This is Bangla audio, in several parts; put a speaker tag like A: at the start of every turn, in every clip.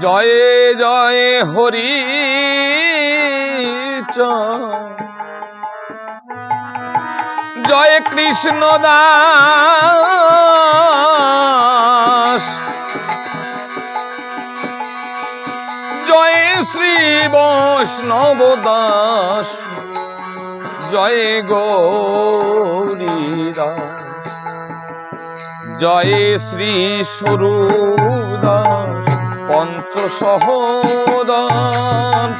A: জয়ে জয়ে হরি জয় কৃষ্ণ দাস। জয় শ্রী বৈষ্ণব দাস। জয় গৌরী দাস। জয় শ্রী স্বরূপ পঞ্চ সহদান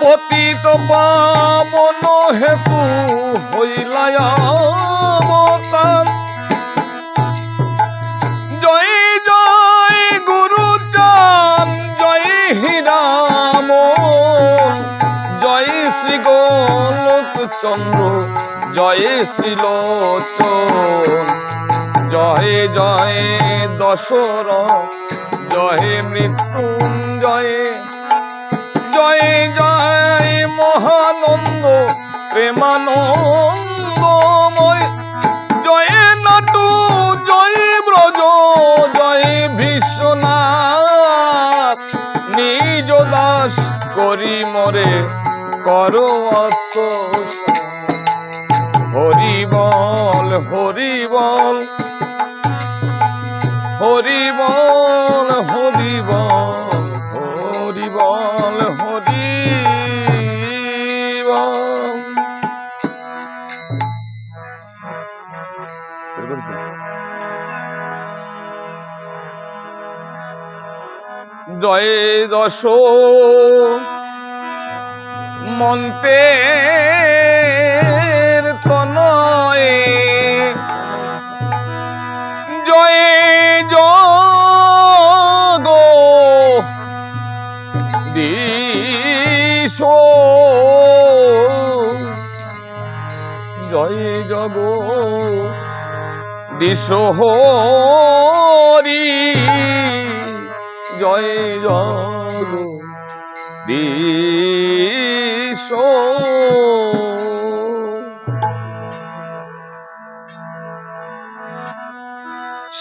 A: পতিত পাবন হেতু হইলায় অবতার। জয় জয় গুরু জয় হিরাম। জয় শ্রী গোলক চন্দ্র জয় শ্রীলোচন জয় জয় দশর জয় মৃত্যুঞ্জয়, জয় জয় মহানন্দ, প্রেমানন্দময় জয় নাটু, জয় ব্রজ, জয় বিশ্বনাথ নিজ দাস করি মরে, করো আত্মসাৎ। হরি হরি বল হরি বল হরি বল হরি জয় দশ মন্তের জগ। দিশ হরি জয় জগ। দিশ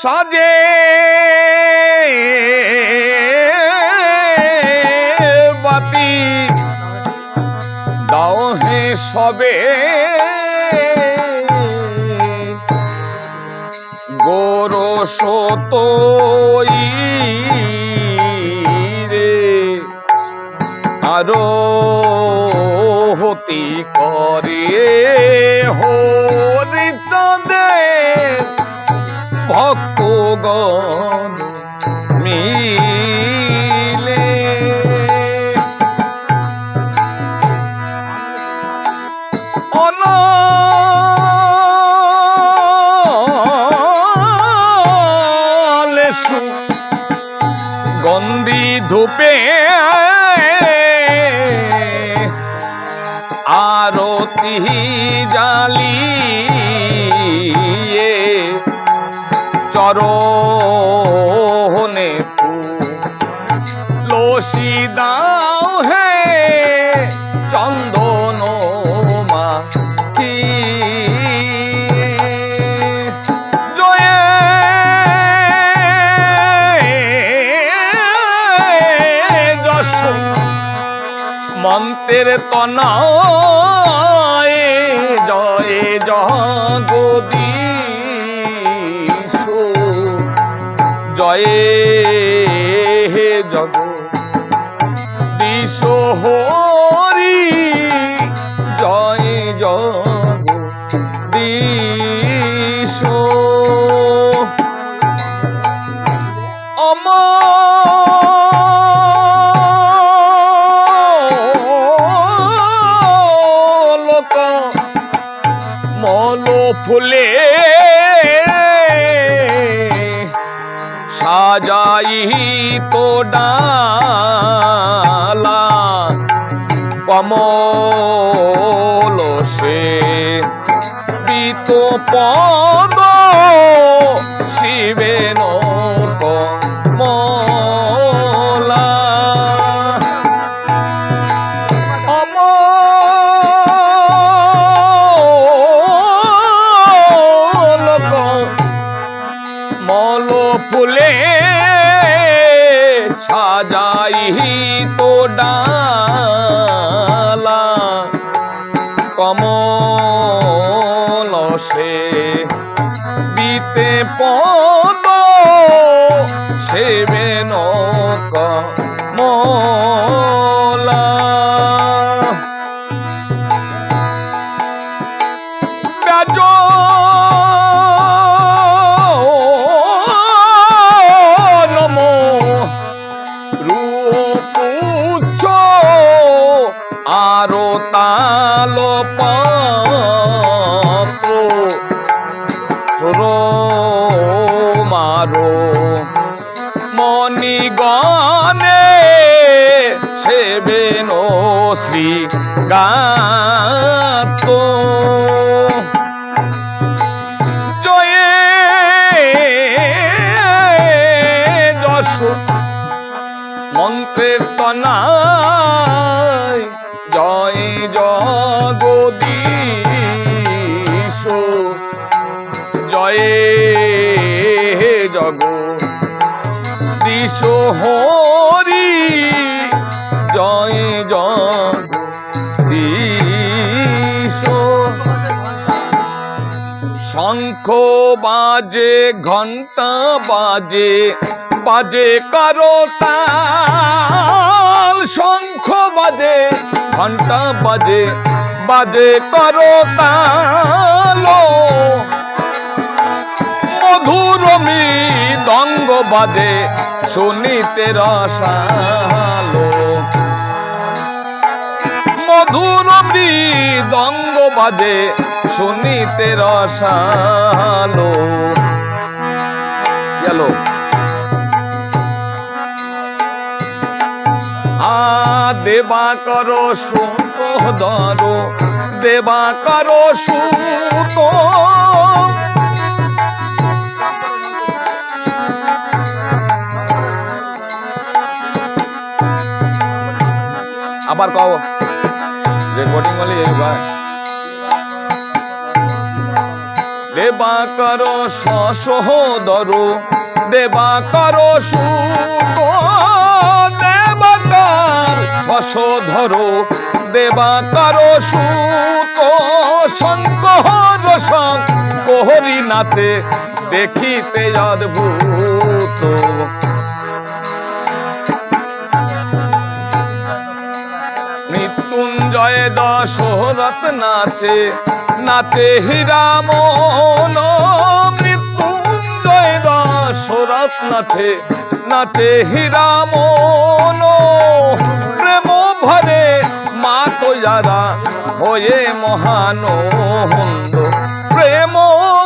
A: সাজে। বাতি দাও হে সবে। সতই রে। আরও হতি করে হরি চাঁদের ভক্তগণ মিলে। অন তনয় জয় জগদীশ। জয় হে জগ দিশ তো ডালা কমল সে পিত পদ পদাই তো ডালা। কমল সে বিতে পদ তাল পাত্র মারো। মণিগণে সেবেন শ্রী গাত। মন্ত্রের তনায় হরি, জয় জগদীশ শঙ্খ বাজে ঘণ্টা বাজে বাজে কারও তাল। শঙ্খ বাজে ঘণ্টা বাজে বাজে কারও তাল। মধুর মৃদঙ্গ বাজে শুনিতে রসালো। মধুর মৃদঙ্গ বাজে, শুনিতে রসালো। গেল। আ, দেবা করো সুতোদর দেবা করো সুত আবার কও। রেকর্ডিং বলে এই ভাই। দেবা করো সসোদর দেবা করো সুত দেবাকার সসোধর দেবা করো সুত শঙ্কর শঙ্কহরি নাচে দেখিতে অদ্ভুত। মৃত্যুঞ্জয় দশরথ নাচে নাচে হীরামন মৃত্যুঞ্জয় দশরথ নাচে নাচে হীরামন প্রেম ভরে মা তো যারা হয়ে মহানন্দ প্রেম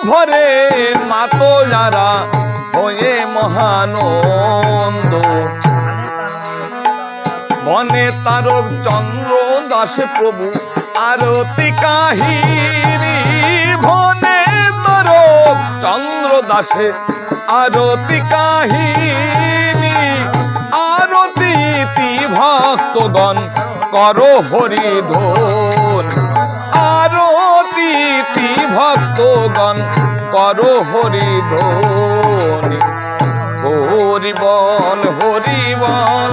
A: ভরে মা তো যারা হয়ে মহানন্দ বনে তারক চন্দ্র দাসে প্রভু, আরতি কাহিনী বনে তারক চন্দ্র দাসে, আরতি কাহিনী, আরতি ভক্তগণ, করো হরিধন আরতি ভক্তগণ, করো হরিধন হরিবল হরিবল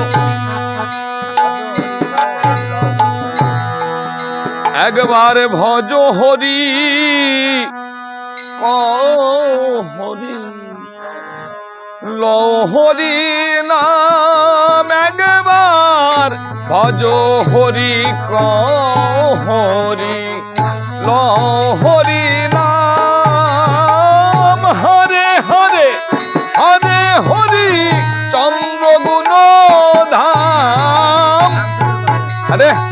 A: একবার ভজ হরি হরি, ল হরি নাম একবার ভজ হরি হরি, ল হরি নাম হরে হরে হরে হরি চন্দ্রগুণ ধাম হরে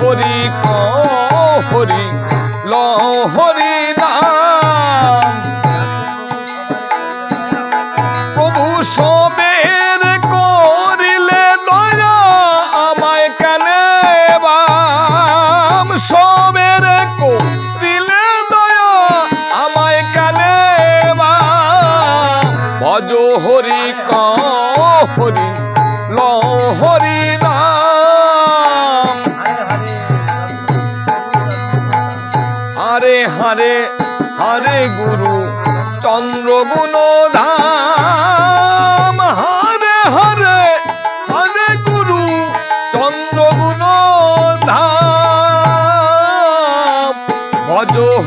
A: হরি ক হরি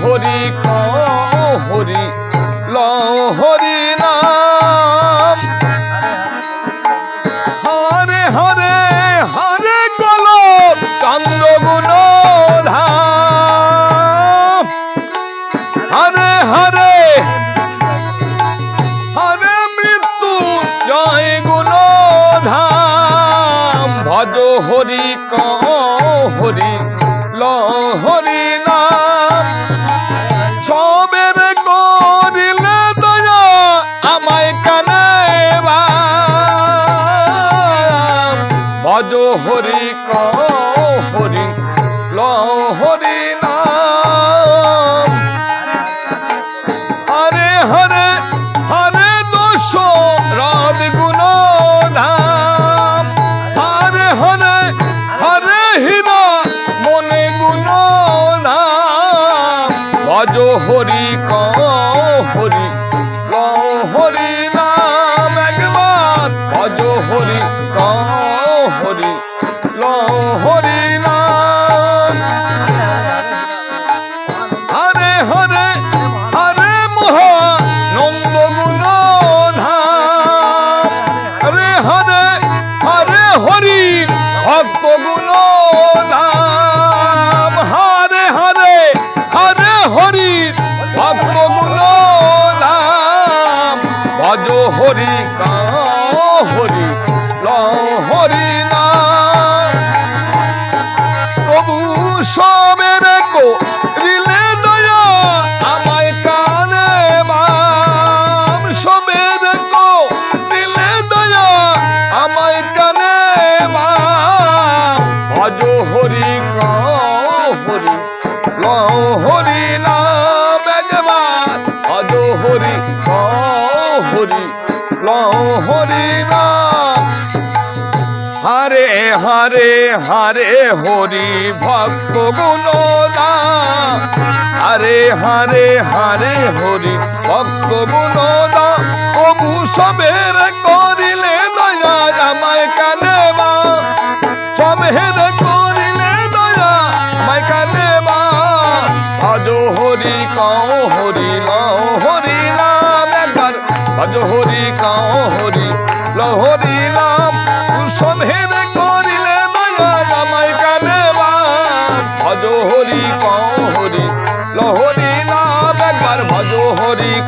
A: হরি ক হরি ল হরি নাম। হরে হরে হরে কল চন্দ্রগুণ ধাম। হরে হরে হরে মৃত্যু, জয় গুণ ধাম। ভজ হরি ক হরি ল হরি লহরি লহরি। হরি কা হরি লও হরি না প্রভু সবে রেখো রিলে দয়া, আমায় কানে মাম সবে রেখো রিলে দয়া, আমায় হরে হরে হরে হরি ভক্ত গুণদা হরে হরে হরে হরি ভক্ত গুণদা প্রভু সবের हरे